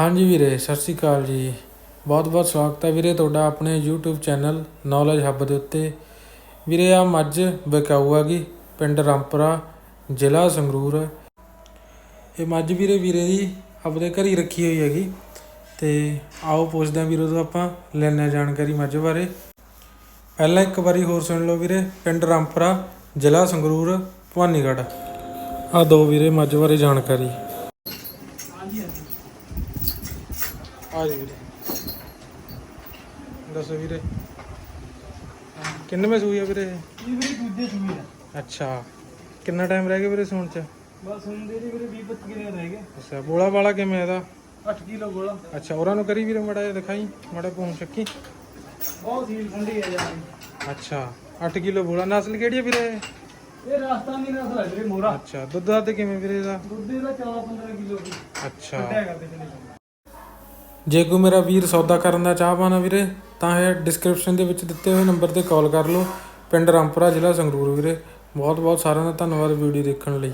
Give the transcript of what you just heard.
ਹਾਂਜੀ ਵੀਰੇ, ਸਤਿ ਸ਼੍ਰੀ ਅਕਾਲ ਜੀ। ਬਹੁਤ ਬਹੁਤ ਸਵਾਗਤ ਹੈ ਵੀਰੇ ਤੁਹਾਡਾ ਆਪਣੇ YouTube ਚੈਨਲ ਨੌਲੇਜ ਹੱਬ ਦੇ ਉੱਤੇ। ਵੀਰੇ ਆ ਮੱਝ ਵਿਕਾਊ ਹੈਗੀ ਪਿੰਡ ਰਾਮਪੁਰਾ, ਜ਼ਿਲ੍ਹਾ ਸੰਗਰੂਰ। ਇਹ ਮੱਝ ਵੀਰੇ ਵੀਰੇ ਦੀ ਆਪਣੇ ਘਰ ਹੀ ਰੱਖੀ ਹੋਈ ਹੈਗੀ। ਤੇ ਆਓ ਪੁੱਛਦੇ ਹਾਂ ਵੀਰੇ ਤੋਂ ਆਪਾਂ ਲੈਂਦੇ ਹਾਂ ਜਾਣਕਾਰੀ ਮੱਝ ਬਾਰੇ। ਪਹਿਲਾਂ ਇੱਕ ਵਾਰੀ ਹੋਰ ਸੁਣ ਲਓ ਵੀਰੇ, ਪਿੰਡ ਰਾਮਪੁਰਾ, ਜ਼ਿਲ੍ਹਾ ਸੰਗਰੂਰ, ਭਵਾਨੀਗੜ੍ਹ। ਆ ਦੋ ਵੀਰੇ ਮੱਝ ਬਾਰੇ ਜਾਣਕਾਰੀ। ਆ ਜੀ ਵੀਰੇ। ਦੱਸੋ ਵੀਰੇ। ਕਿੰਨੇ ਮੈਂ ਸੂਈ ਆ ਵੀਰੇ ਇਹ? ਇਹ ਵੀਰੇ ਦੂਜੇ ਸੂਈ ਆ। ਅੱਛਾ। ਕਿੰਨਾ ਟਾਈਮ ਰਹਿ ਗਿਆ ਵੀਰੇ ਸੌਣ ਚ? ਬਸ ਹੁੰਦੇ ਜੀ ਵੀਰੇ 20 25 ਦਿਨ ਰਹਿ ਗਏ। ਅੱਛਾ ਬੋਲਾ ਵਾਲਾ ਕਿਵੇਂ ਇਹਦਾ? 8 ਕਿਲੋ ਗੋਲਾ ਅੱਛਾ ਉਹਨਾਂ ਨੂੰ ਕਰੀ ਵੀਰੇ ਮੜਾ ਜਿਹਾ ਦਿਖਾਈ ਮੜਾ ਪੂਣ ਚੱਕੀ। ਬਹੁਤ ਸੀਲ ਠੰਡੀ ਆ ਜਾਂਦੀ ਅੱਛਾ 8 ਕਿਲੋ ਬੋਲਾ। ਨਸਲ ਕਿਹੜੀ ਹੈ ਵੀਰੇ ਇਹ? ਇਹ ਰਾਸਤਾਨ ਦੀ ਨਸਲ ਹੈ ਵੀਰੇ ਮੋਰਾ। ਅੱਛਾ ਦੁੱਧ ਦਾ ਕਿਵੇਂ ਵੀਰੇ ਇਹਦਾ? ਦੁੱਧ ਇਹਦਾ 14 15 ਕਿਲੋ ਅੱਛਾ। ਜੇ ਕੋਈ ਮੇਰਾ ਵੀਰ ਸੌਦਾ ਕਰਨ ਦਾ ਚਾਹਵਾਨ ਆ ਵੀਰੇ, ਤਾਂ ਇਹ ਡਿਸਕ੍ਰਿਪਸ਼ਨ ਦੇ ਵਿੱਚ ਦਿੱਤੇ ਹੋਏ ਨੰਬਰ ਤੇ ਕਾਲ ਕਰ ਲਓ। ਪਿੰਡ ਰਾਮਪੁਰਾ ਜ਼ਿਲ੍ਹਾ ਸੰਗਰੂਰ ਵੀਰੇ। ਬਹੁਤ ਬਹੁਤ ਸਾਰਿਆਂ ਦਾ ਧੰਨਵਾਦ ਵੀਡੀਓ ਦੇਖਣ ਲਈ।